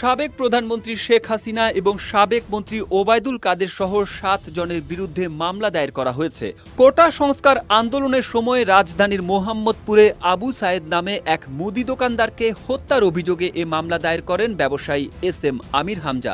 সাবেক প্রধানমন্ত্রী শেখ হাসিনা এবং সাবেক মন্ত্রী ওবায়দুল কাদের সহ সাত জনের বিরুদ্ধে মামলা দায়ের করা হয়েছে। কোটা সংস্কার আন্দোলনের সময় রাজধানীর মোহাম্মদপুরে আবু সায়েদ নামে এক মুদি দোকানদারকে হত্যার অভিযোগে এ মামলা দায়ের করেন ব্যবসায়ী এস এম আমির হামজা।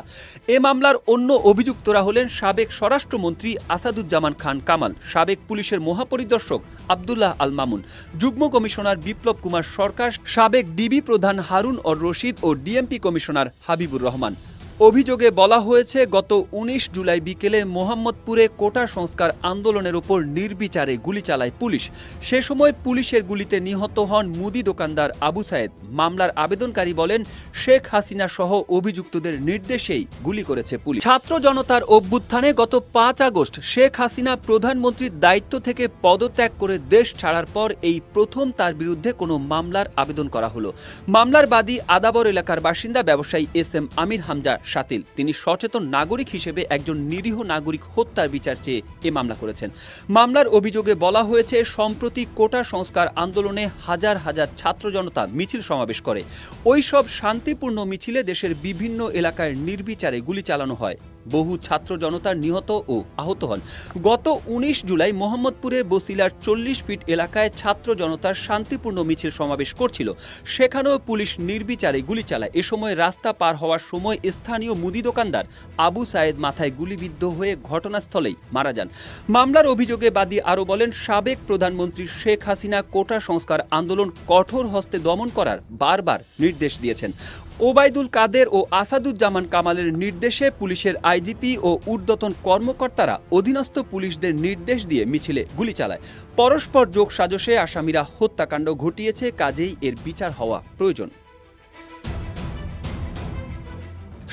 এ মামলার অন্য অভিযুক্তরা হলেন সাবেক স্বরাষ্ট্রমন্ত্রী আসাদুজ্জামান খান কামাল, সাবেক পুলিশের মহাপরিদর্শক আবদুল্লাহ আল মামুন, যুগ্ম কমিশনার বিপ্লব কুমার সরকার, সাবেক ডিবি প্রধান হারুন অর রশিদ ও ডিএমপি কমিশনার হাবিবুর রহমান। অভিযোগে বলা হয়েছে, গত ১৯ জুলাই বিকেলে মোহাম্মদপুরে কোটা সংস্কার আন্দোলনের ওপর নির্বিচারে গুলি চালায় পুলিশ। সে সময় পুলিশের গুলিতে নিহত হন মুদি দোকানদার আবু সায়েদ। মামলার আবেদনকারী বলেন, শেখ হাসিনা সহ অভিযুক্তদের নির্দেশেই গুলি করেছে পুলিশ। ছাত্র জনতার অভ্যুত্থানে গত পাঁচ আগস্ট শেখ হাসিনা প্রধানমন্ত্রীর দায়িত্ব থেকে পদত্যাগ করে দেশ ছাড়ার পর এই প্রথম তার বিরুদ্ধে কোনো মামলার আবেদন করা হলো। মামলার বাদী আদাবর এলাকার বাসিন্দা ব্যবসায়ী এস এম আমির হামজা সাতিল তিনি সচেতন নাগরিক হিসেবে একজন নিরীহ নাগরিক হত্যার বিচার চেয়ে এ মামলা করেছেন। মামলার অভিযোগে বলা হয়েছে, সম্প্রতি কোটা সংস্কার আন্দোলনে হাজার হাজার ছাত্র জনতা মিছিল সমাবেশ করে। ওই সব শান্তিপূর্ণ মিছিলে দেশের বিভিন্ন এলাকায় নির্বিচারে গুলি চালানো হয়। বহু ছাত্র জনতার নিহত ও আহত হন। গত উনিশ জুলাই মোহাম্মদপুরে বসিলার চল্লিশ ফিট এলাকায় ছাত্র জনতার শান্তিপূর্ণ মিছিল সমাবেশ করছিল। সেখানেও পুলিশ নির্বিচারে গুলি চালায়। এ সময় রাস্তা পার হওয়ার সময় স্থানীয় মুদি দোকানদার আবু সায়েদ মাথায় গুলিবিদ্ধ হয়ে ঘটনাস্থলেই মারা যান। মামলার অভিযোগে বাদী আরও বলেন, সাবেক প্রধানমন্ত্রী শেখ হাসিনা কোটা সংস্কার আন্দোলন কঠোর হস্তে দমন করার বারবার নির্দেশ দিয়েছেন। ওবায়দুল কাদের ও আসাদুজ্জামান কামালের নির্দেশে পুলিশের আইজিপি ও ঊর্ধ্বতন কর্মকর্তারা অধীনস্থ পুলিশদের নির্দেশ দিয়ে মিছিলে গুলি চালায়। পরস্পর যোগ সাজসে আসামিরা হত্যাকাণ্ড ঘটিয়েছে, কাজেই এর বিচার হওয়া প্রয়োজন।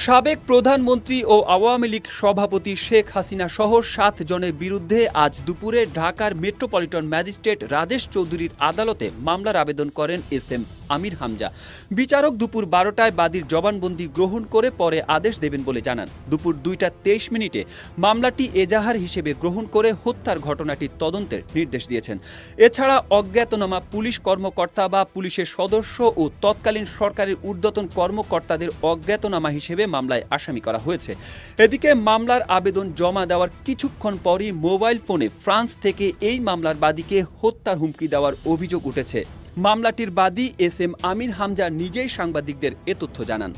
সাবেক প্রধানমন্ত্রী ও আওয়ামী লীগ সভাপতি শেখ হাসিনা সহ সাত জনের বিরুদ্ধে আজ দুপুরে ঢাকার মেট্রোপলিটন ম্যাজিস্ট্রেট রাজেশ চৌধুরীর আদালতে মামলার আবেদন করেন এস এম আমির হামজা। বিচারক দুপুর বারোটায় বাদীর জবানবন্দি গ্রহণ করে পরে আদেশ দেবেন বলে জানান। দুপুর দুইটা তেইশ মিনিটে মামলাটি এজাহার হিসেবে গ্রহণ করে হত্যার ঘটনাটি তদন্তের নির্দেশ দিয়েছেন। এছাড়া অজ্ঞাতনামা পুলিশ কর্মকর্তা বা পুলিশের সদস্য ও তৎকালীন সরকারের ঊর্ধ্বতন কর্মকর্তাদের অজ্ঞাতনামা হিসেবে মামলায় আসামি করা হয়েছে। এদিকে মামলার আবেদন জমা দেওয়ার কিছুক্ষণ পরই মোবাইল ফোনে ফ্রান্স থেকে এই মামলার বাদীকে হত্যার হুমকি দেওয়ার অভিযোগ উঠেছে। মামলাটির বাদী এস এম আমির হামজা নিজেই সাংবাদিকদের এ তথ্য জানান।